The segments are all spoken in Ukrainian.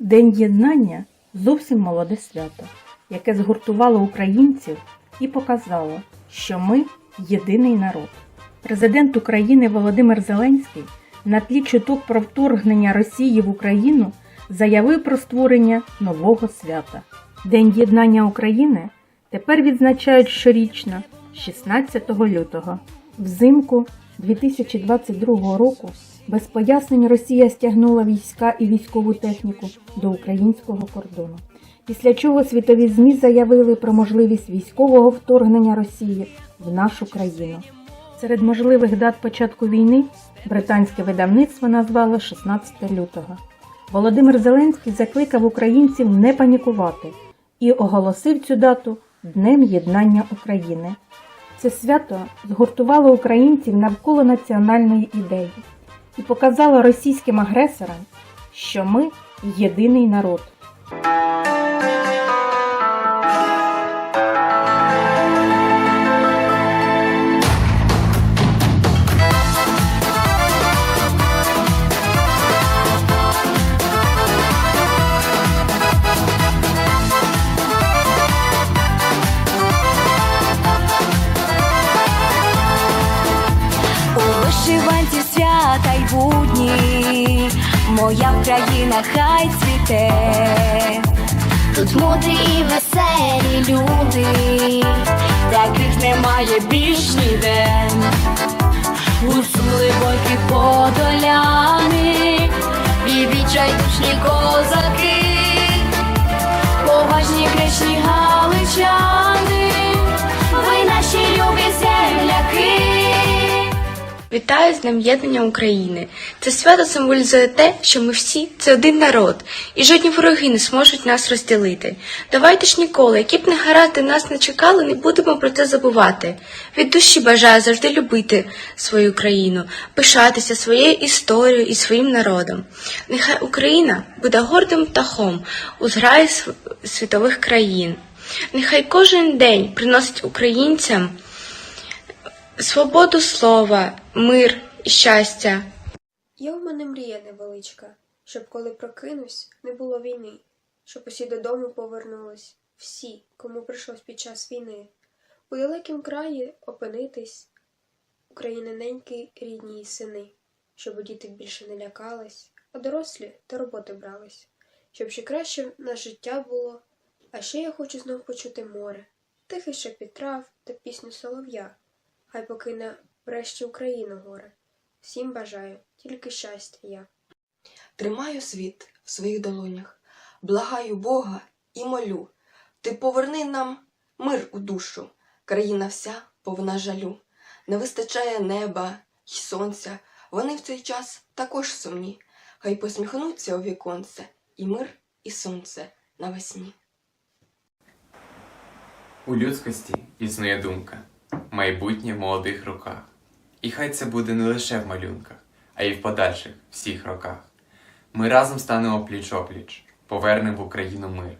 День єднання зовсім молоде свято, яке згуртувало українців і показало, що ми єдиний народ. Президент України Володимир Зеленський на тлі чуток про вторгнення Росії в Україну заявив про створення нового свята. День єднання України тепер відзначають щорічно 16 лютого. Взимку 2022 року без пояснень Росія стягнула війська і військову техніку до українського кордону. Після чого світові ЗМІ заявили про можливість військового вторгнення Росії в нашу країну. Серед можливих дат початку війни британське видавництво назвало 16 лютого. Володимир Зеленський закликав українців не панікувати і оголосив цю дату Днем Єднання України. Це свято згуртувало українців навколо національної ідеї і показало російським агресорам, що ми єдиний народ. Моя Україна хай цвіте. Тут мудрі і веселі люди, таких немає більш ніде. Гурсу глибокі подоляни і відчайдушні козаки, поважні гречні галичани, Вітаю з Днем Єднання України. Це свято символізує те, що ми всі це один народ, і жодні вороги не зможуть нас розділити. Давайте ж ніколи, які б негаразди нас не чекали, не будемо про це забувати. Від душі бажаю завжди любити свою країну, пишатися своєю історією і своїм народом. Нехай Україна буде гордим птахом у зграї світових країн. Нехай кожен день приносить українцям свободу слова, мир і щастя. Є у мене мрія невеличка, щоб коли прокинусь, не було війни, щоб усі додому повернулись, всі, кому прийшлось під час війни, у далекім краї опинитись, українененькі рідні й сини, щоб діти більше не лякались, а дорослі до роботи брались, щоб ще краще на життя було. А ще я хочу знов почути море, тихий шепіт трав та пісню солов'я, хай покине врешті Україну горе. Всім бажаю тільки щастя я. Тримаю світ в своїх долонях, благаю Бога і молю. Ти поверни нам мир у душу, країна вся повна жалю. Не вистачає неба й сонця, вони в цей час також сумні. Хай посміхнуться у віконце, і мир, і сонце навесні. У людськості існує думка, майбутнє в молодих руках. І хай це буде не лише в малюнках, а й в подальших всіх роках. Ми разом станемо пліч-опліч, повернемо в Україну мир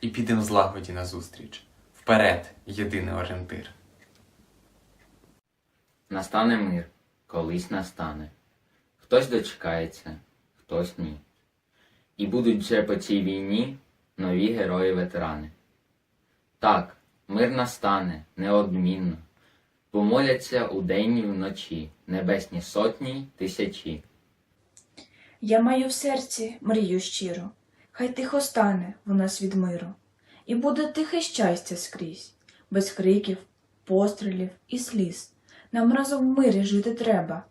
і підемо злагоді назустріч. Вперед, єдиний орієнтир. Настане мир, колись настане. Хтось дочекається, хтось ні. І будуть вже по цій війні нові герої-ветерани. Так, мир настане неодмінно. Помоляться удень і вночі, небесні сотні тисячі. Я маю в серці мрію щиру, хай тихо стане в нас від миру, і буде тихе щастя скрізь, без криків, пострілів і сліз. Нам разом в мирі жити треба.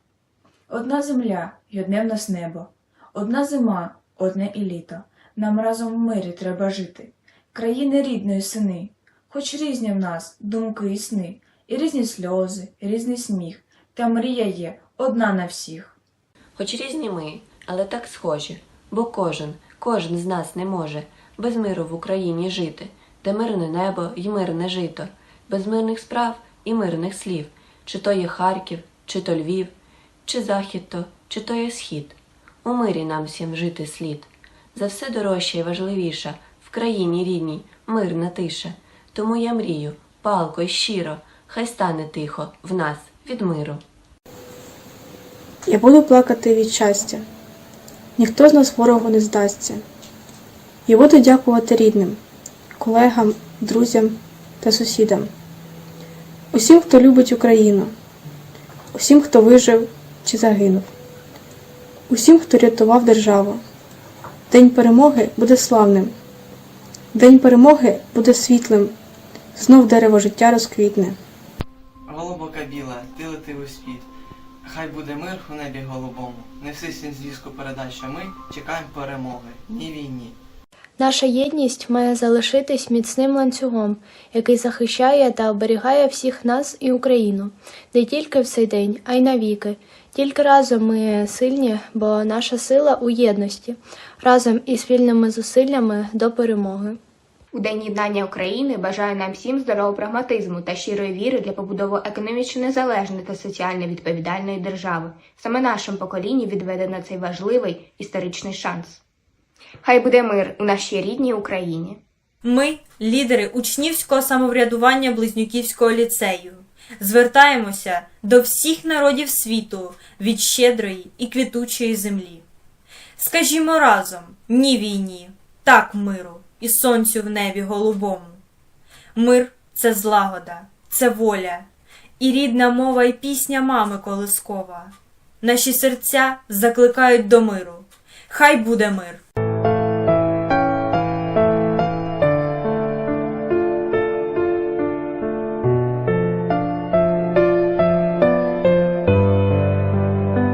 Одна земля й одне в нас небо, одна зима, одне і літо. Нам разом в мирі треба жити. Країни рідної сини, хоч різні в нас думки і сни, і різні сльози, і різний сміх, та мрія є одна на всіх. Хоч різні ми, але так схожі, бо кожен, кожен з нас не може без миру в Україні жити, де мирне небо й мирне жито, без мирних справ і мирних слів, чи то є Харків, чи то Львів, чи захід то, чи то є схід. У мирі нам всім жити слід. За все дорожче і важливіше в країні рідній мирна тиша. Тому я мрію, палко й щиро, хай стане тихо в нас від миру. Я буду плакати від щастя. Ніхто з нас ворогу не здасться. І буду дякувати рідним, колегам, друзям та сусідам, усім, хто любить Україну, усім, хто вижив чи загинув, усім, хто рятував державу. День перемоги буде славним. День перемоги буде світлим. Знов дерево життя розквітне. Голубока біла, ти лети у світ. Хай буде мир у небі голубому. Не всі сін звістку передай, що ми чекаємо перемоги. Ні війні. Наша єдність має залишитись міцним ланцюгом, який захищає та оберігає всіх нас і Україну не тільки в цей день, а й навіки. Тільки разом ми сильні, бо наша сила у єдності, разом із спільними зусиллями до перемоги. У День єднання України бажаю нам всім здорового прагматизму та щирої віри для побудови економічно незалежної та соціально відповідальної держави. Саме нашому поколінню відведено цей важливий історичний шанс. Хай буде мир у нашій рідній Україні. Ми, лідери учнівського самоврядування Близнюківського ліцею, звертаємося до всіх народів світу від щедрої і квітучої землі. Скажімо разом ні війні, так миру і сонцю в небі голубому. Мир це злагода, це воля, і рідна мова і пісня мами колискова. Наші серця закликають до миру. Хай буде мир.